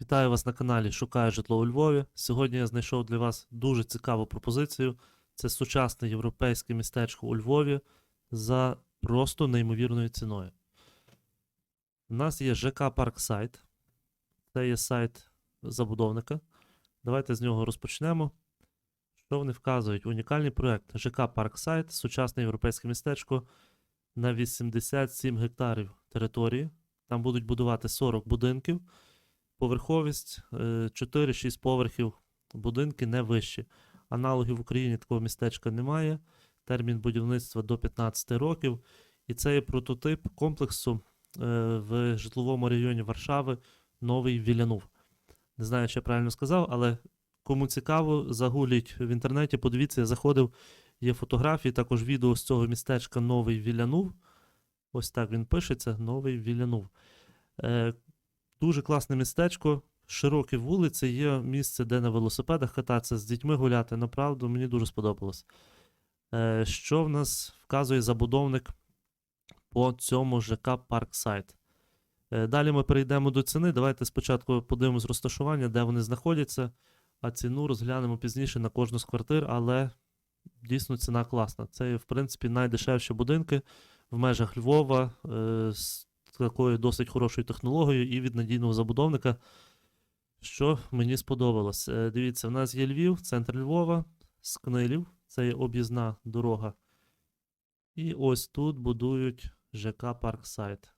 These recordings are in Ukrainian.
Вітаю вас на каналі Шукаю житло у Львові. Сьогодні я знайшов для вас дуже цікаву пропозицію. Це сучасне європейське містечко у Львові за просто неймовірною ціною. У нас є ЖК Парксайт. Це є сайт забудовника. Давайте з нього розпочнемо. Що вони вказують? Унікальний проект ЖК Парксайт, сучасне європейське містечко на 87 гектарів території. Там будуть будувати 40 будинків. Поверховість е, 4-6 поверхів, будинки не вищі. Аналогів в Україні такого містечка немає. Термін будівництва до 15 років. І це є прототип комплексу е, в житловому районі Варшави Новий Вілянув. Не знаю, чи я правильно сказав, але кому цікаво, загуліть в інтернеті, подивіться, я заходив, є фотографії, також відео з цього містечка Новий Вілянув. Ось так він пишеться: Новий Вілянув. Дуже класне містечко, широкі вулиці, є місце, де на велосипедах кататися, з дітьми гуляти. Направду, мені дуже сподобалось. Е, що в нас вказує забудовник по цьому ЖК Парксайт? Е, далі ми перейдемо до ціни. Давайте спочатку подивимось розташування, де вони знаходяться, а ціну розглянемо пізніше на кожну з квартир, але дійсно ціна класна. Це, в принципі, найдешевші будинки в межах Львова. Е, з такою досить хорошою технологією і від надійного забудовника, що мені сподобалось. Е, Дивіться, в нас є Львів, центр Львова, з Книлів, це є об'їзна дорога. І ось тут будують ЖК Парксайт.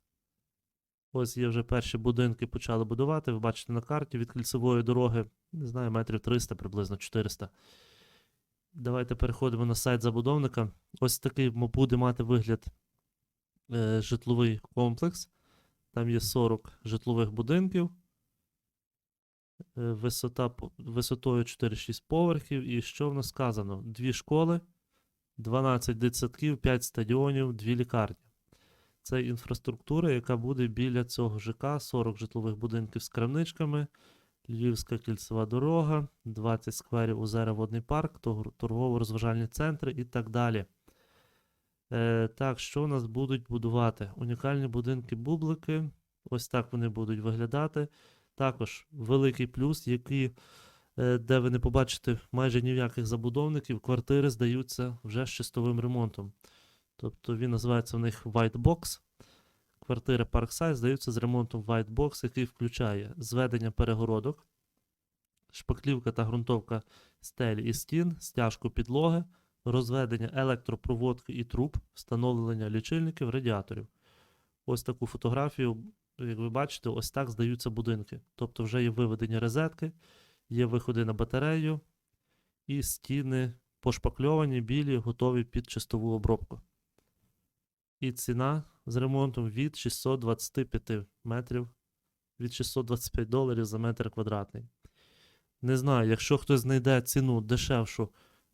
Ось є вже перші будинки почали будувати. Ви бачите на карті від кільцевої дороги, не знаю, метрів 300, приблизно 400. Давайте переходимо на сайт забудовника. Ось такий буде мати вигляд е, житловий комплекс. Там є 40 житлових будинків. Е, Висота, висотою 4-6 поверхів. І що в нас сказано? Дві школи, 12 дитсадків, 5 стадіонів, 2 лікарні. Це інфраструктура, яка буде біля цього ЖК, 40 житлових будинків з крамничками, Львівська кільцева дорога, 20 скверів озера Водний парк, торгово-розважальні центри і так далі. Е, так, що у нас будуть будувати? Унікальні будинки бублики. Ось так вони будуть виглядати. Також великий плюс, який, е, де ви не побачите майже ніяких забудовників, квартири здаються вже з чистовим ремонтом. Тобто він називається в них White Box. Квартири Parkside здаються з ремонтом White Box, який включає зведення перегородок, шпаклівка та ґрунтовка стелі і стін, стяжку підлоги, розведення електропроводки і труб, встановлення лічильників, радіаторів. Ось таку фотографію, як ви бачите, ось так здаються будинки. Тобто вже є виведені розетки, є виходи на батарею, і стіни пошпакльовані, білі, готові під чистову обробку. І ціна з ремонтом від 625 метрів, від 625 доларів за метр квадратний. Не знаю, якщо хтось знайде ціну дешевшу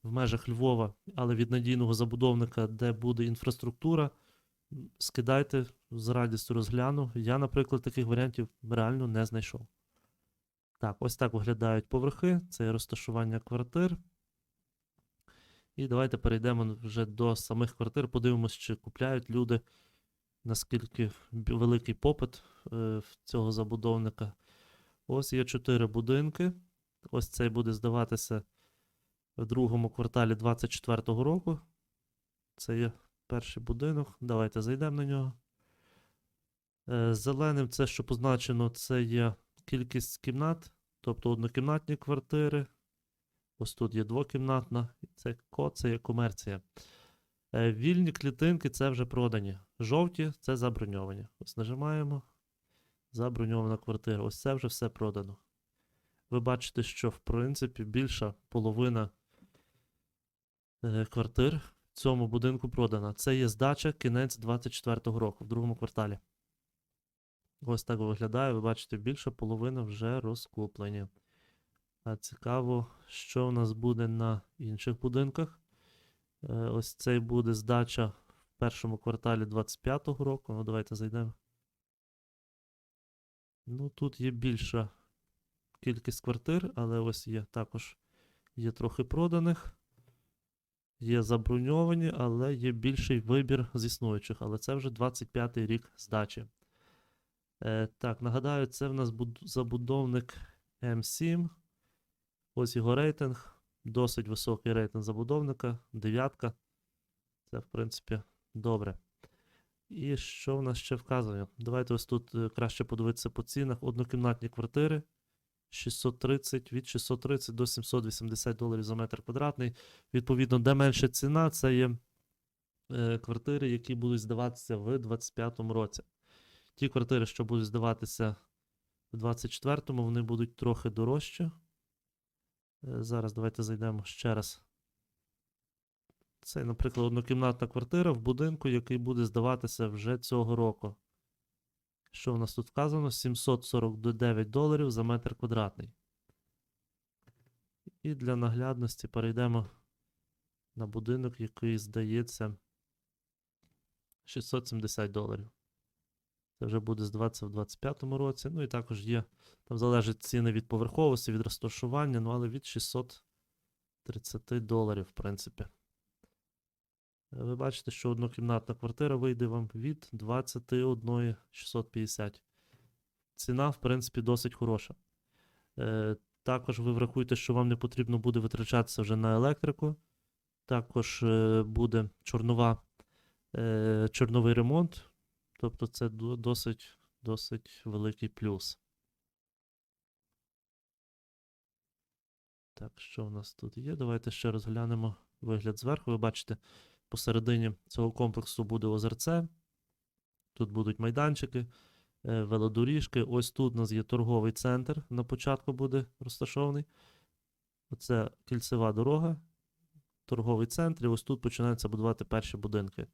в межах Львова, але від надійного забудовника, де буде інфраструктура, скидайте, з радістю розгляну. Я, наприклад, таких варіантів реально не знайшов. Так, ось так виглядають поверхи, це розташування квартир. І давайте перейдемо вже до самих квартир, подивимось, чи купляють люди, наскільки великий попит е, цього забудовника. Ось є чотири будинки. Ось цей буде здаватися в другому кварталі 2024 року. Це є перший будинок. Давайте зайдемо на нього. Е, Зеленим це, що позначено, це є кількість кімнат, тобто однокімнатні квартири. Ось тут є двокімнатна, це ко, це є комерція. Е, Вільні клітинки це вже продані. Жовті це заброньовані. Ось нажимаємо. Заброньована квартира. Ось це вже все продано. Ви бачите, що в принципі більша половина квартир в цьому будинку продана. Це є здача кінець 24-го року, в другому кварталі. Ось так виглядає. Ви бачите, більша половина вже розкуплені. А цікаво, що у нас буде на інших будинках. Е, Ось цей буде здача в першому кварталі 25-го року. Ну, давайте зайдемо. Ну, тут є більша кількість квартир, але ось є також є трохи проданих. Є заброньовані, але є більший вибір з існуючих. Але це вже 25-й рік здачі. Е, так, нагадаю, це в нас забудовник М7. Ось його рейтинг. Досить високий рейтинг забудовника. Дев'ятка. Це, в принципі, добре. І що в нас ще вказано? Давайте ось тут е, краще подивитися по цінах. Однокімнатні квартири 630 від 630 до 780 доларів за метр квадратний. Відповідно, де менша ціна, це є е, квартири, які будуть здаватися в 2025 році. Ті квартири, що будуть здаватися в 2024, вони будуть трохи дорожчі. Е, Зараз давайте зайдемо ще раз. Це, наприклад, однокімнатна квартира в будинку, який буде здаватися вже цього року. Що в нас тут вказано? 749 доларів за метр квадратний. І для наглядності перейдемо на будинок, який здається 670 доларів. Це вже буде здаватися в 2025 році. Ну і також є, там залежить ціни від поверховості, від розташування, ну але від 630 доларів, в принципі. Е, Ви бачите, що однокімнатна квартира вийде вам від 21 650. Ціна, в принципі, досить хороша. Е, також ви врахуйте, що вам не потрібно буде витрачатися вже на електрику. Також е, буде чорнова, чорновий ремонт. Тобто це досить, досить великий плюс. Так, що в нас тут є? Давайте ще розглянемо вигляд зверху. Ви бачите, посередині цього комплексу буде озерце. Тут будуть майданчики, е, велодоріжки. Ось тут у нас є торговий центр. На початку буде розташований. Оце кільцева дорога, торговий центр. І ось тут починаються будувати перші будинки.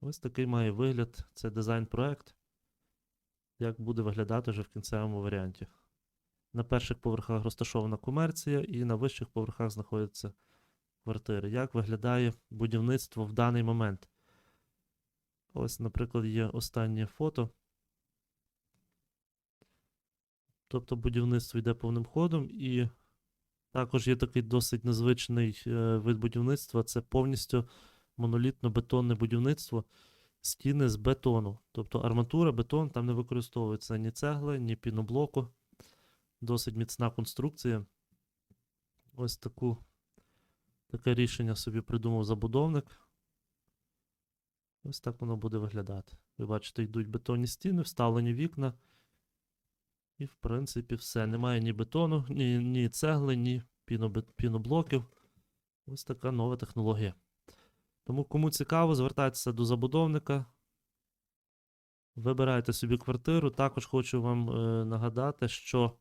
Ось такий має вигляд. Це дизайн-проект. Як буде виглядати вже в кінцевому варіанті. На перших поверхах розташована комерція, і на вищих поверхах знаходяться квартири. Як виглядає будівництво в даний момент? Ось, наприклад, є останнє фото. Тобто будівництво йде повним ходом, і також є такий досить незвичний е, вид будівництва це повністю монолітно-бетонне будівництво, стіни з бетону. Тобто арматура, бетон там не використовується ні цегли, ні піноблоку. Досить міцна конструкція. Ось таку, таке рішення собі придумав забудовник. Ось так воно буде виглядати. Ви бачите, йдуть бетонні стіни, вставлені вікна. І, в принципі, все. Немає ні бетону, ні, ні цегли, ні піноблоків. Ось така нова технологія. Тому, кому цікаво, звертайтеся до забудовника. Вибирайте собі квартиру. Також хочу вам е, нагадати, що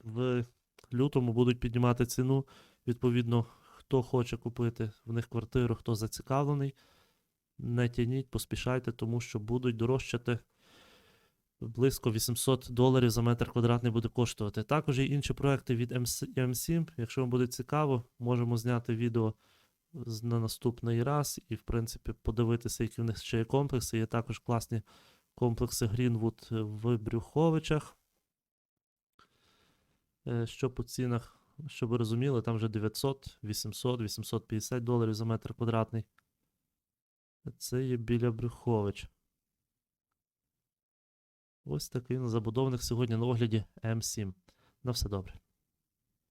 в лютому будуть піднімати ціну. Відповідно, хто хоче купити в них квартиру, хто зацікавлений. Не тяніть, поспішайте, тому що будуть дорожчати близько 800 доларів за метр квадратний буде коштувати. Також є інші проекти від MC M7. Якщо вам буде цікаво, можемо зняти відео на наступний раз і, в принципі, подивитися, які в них ще є комплекси. Є також класні комплекси Greenwood в Брюховичах. Е, Що по цінах, щоб ви розуміли, там вже 900, 800, 850 доларів за метр квадратний. Це є біля Брюхович. Ось такий на забудовник сьогодні на огляді М7. На все добре.